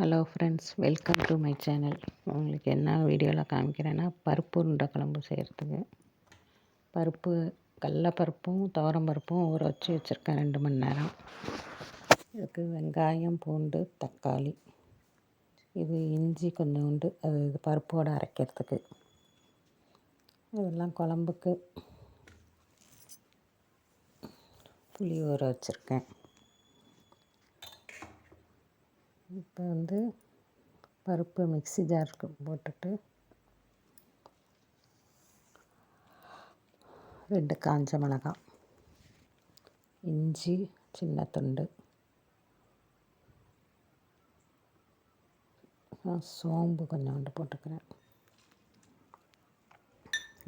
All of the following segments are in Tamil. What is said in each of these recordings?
Hello friends welcome to my channel உங்களுக்கு என்ன வீடியோவில் காமிக்கிறேன்னா பருப்பு உருண்டை குழம்பு செய்கிறதுக்கு பருப்பு கடலப்பருப்பும் துவரம்பருப்பும் ஊற வச்சு வச்சுருக்கேன் ரெண்டு மணி நேரம். இதுக்கு வெங்காயம் பூண்டு தக்காளி. இது இஞ்சி கொஞ்சோண்டு அது இது பருப்போடு அரைக்கிறதுக்கு. இதெல்லாம் குழம்புக்கு புளி ஊற வச்சுருக்கேன். இப்போ வந்து பருப்பு மிக்ஸி ஜாருக்கு போட்டுட்டு ரெண்டு காஞ்ச மிளகாய் இஞ்சி சின்ன துண்டு சோம்பு கொஞ்சோண்டு போட்டுக்கிறேன்.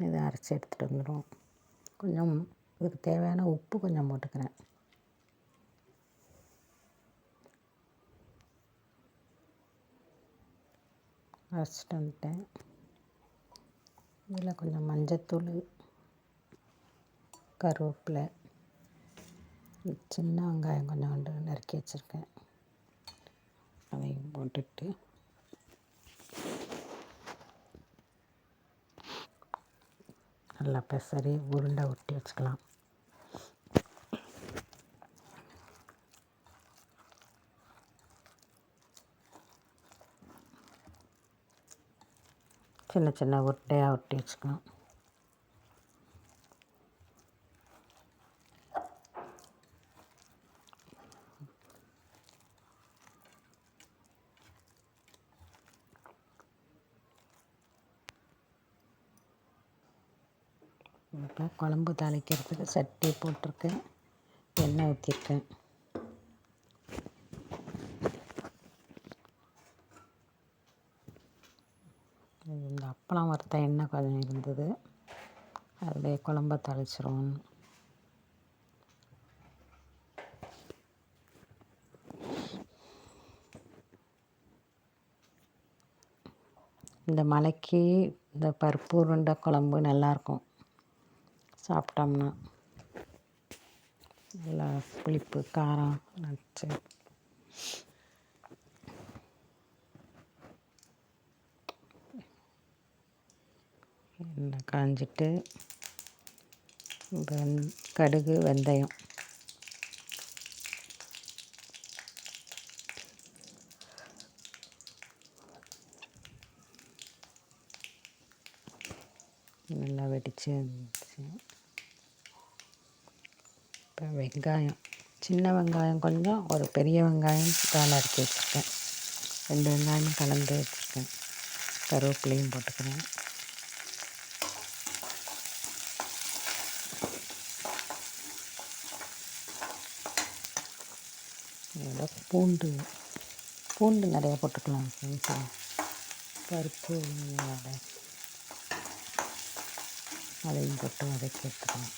இதை அரைச்சி எடுத்துகிட்டு வந்துடும் கொஞ்சம் இதுக்கு தேவையான உப்பு கொஞ்சம் போட்டுக்கிறேன். அரைச்சிட்டு வந்துட்டேன். இதில் கொஞ்சம் மஞ்சத்தூள் கருவேப்பிலை சின்ன வெங்காயம் கொஞ்சோண்டு நறுக்கி வச்சுருக்கேன். அதையும் போட்டுட்டு. நல்லா பெசரி உருண்டை ஒட்டி வச்சுக்கலாம். சின்ன சின்ன உருட்டையாக ஒட்டி வச்சுக்கணும். இப்போ குழம்பு தாளிக்கிறதுக்கு சட்டி போட்டிருக்கேன். எண்ணெய் ஊற்றிருக்கேன் இந்த அப்பளம் வறுத்த எண்ணெய் கொஞ்சம் இருந்தது? அதிலே குழம்ப தாளிச்சிருவோம். இந்த மலைக்கு இந்த பருப்பு உருண்டை குழம்பு நல்லாயிருக்கும் சாப்பிட்டோம்னா. நல்லா புளிப்பு காரம் நச்சு எண்ணெய் காஞ்சிட்டு வெந் கடுகு வெந்தயம். நல்லா வெடிச்சு இருந்துச்சு. இப்போ வெங்காயம். சின்ன வெங்காயம் கொஞ்சம் ஒரு பெரிய வெங்காயம் தாள் அரைச்சி வச்சுருக்கேன். ரெண்டு வெங்காயமும் கலந்து வச்சுருக்கேன். கருவேப்பிலையும் போட்டுக்கிறேன். பூண்டு பூண்டு நிறையா போட்டுக்கலாம் பருப்பு வடை அதையும் போட்டு வதக்கி எடுத்துக்கலாம்.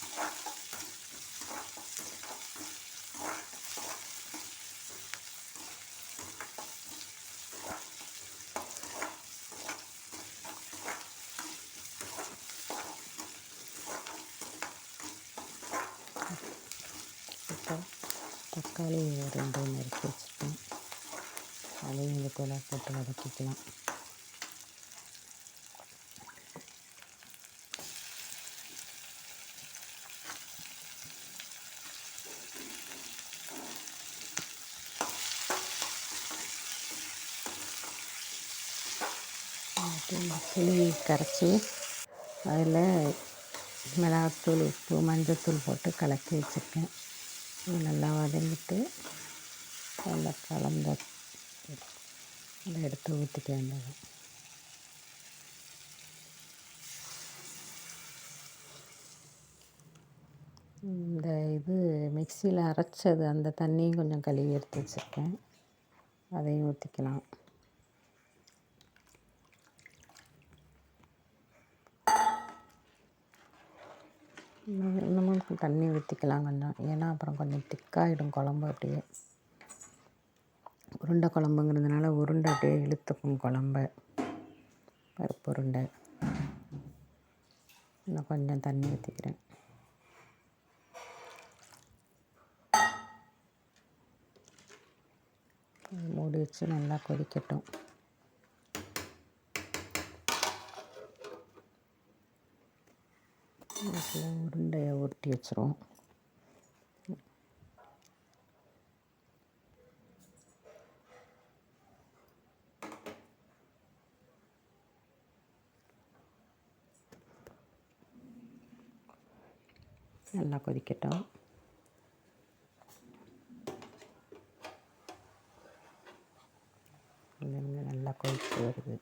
இப்போ தக்காளி ரெண்டு நறுக்கி வச்சுருக்கேன். அதையும் இது கூட போட்டு வதக்கிக்கலாம். புளி கரைச்சி அதில் மிளகாத்தூள் உப்பு மஞ்சத்தூள் போட்டு கலக்கி வச்சுருக்கேன். நல்லா வதங்கிட்டு நல்லா கலந்த அதை எடுத்து ஊற்றிக்க வேண்டியது இந்த இது மிக்சியில் அரைச்சது அந்த தண்ணியும் கொஞ்சம் கழுவி எடுத்து வச்சுருக்கேன். அதையும் ஊற்றிக்கலாம். இன்னமும் தண்ணி ஊற்றிக்கலாம் கொஞ்சம் ஏன்னா அப்புறம் கொஞ்சம் திக்காகிடும் குழம்பு அப்படியே. உருண்டை குழம்புங்கிறதுனால உருண்டை அப்படியே இழுத்துக்கும் குழம்ப. பருப்பு உருண்டை. இன்னும் கொஞ்சம் தண்ணி ஊற்றிக்கிறேன் மூடி வச்சு நல்லா கொதிக்கட்டும் இதில் கட்டி வச்சிரும் நல்லா கொதிக்கட்டும். நல்லா கொதிச்சு வருது.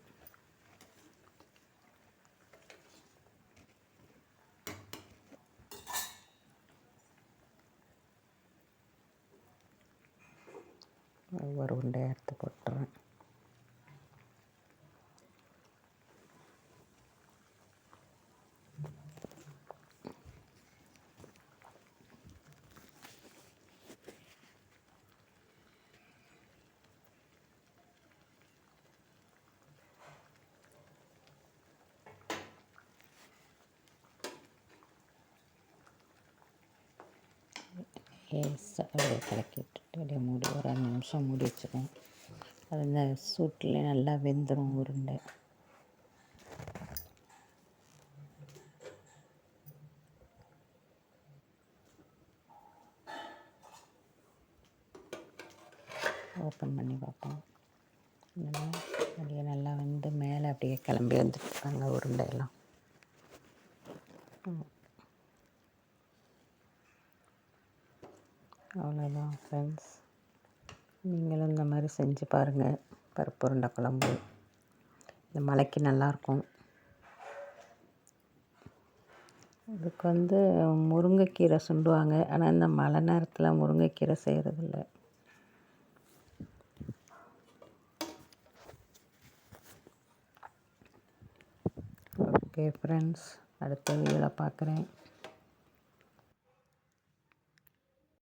ஒவ்வொரு உருண்டையாக எடுத்து போட்டுருவேன். லேசாக அப்படியே கலக்கி விட்டுட்டு அப்படியே மூடி ஒரு அஞ்சு நிமிஷம் மூடி வச்சுருவோம் அது இந்த சூட்டில் நல்லா வெந்துடும் உருண்டை. ஓப்பன் பண்ணி பார்ப்போம். நல்லா அப்படியே நல்லா வந்து மேலே அப்படியே கிளம்பி வந்துட்டுருக்காங்க உருண்டையெல்லாம். அவ்வளோதான் ஃப்ரெண்ட்ஸ் நீங்களும் இந்த மாதிரி செஞ்சு பாருங்கள் பருப்பு உருண்டை குழம்பு. இந்த மலைக்கு நல்லாயிருக்கும். இதுக்கு வந்து முருங்கைக்கீரை சுண்டுவாங்க. ஆனால் இந்த மழை நேரத்தில் முருங்கைக்கீரை செய்கிறதில்ல ஓகே ஃப்ரெண்ட்ஸ் அடுத்த வீடியோவில் பார்க்குறேன்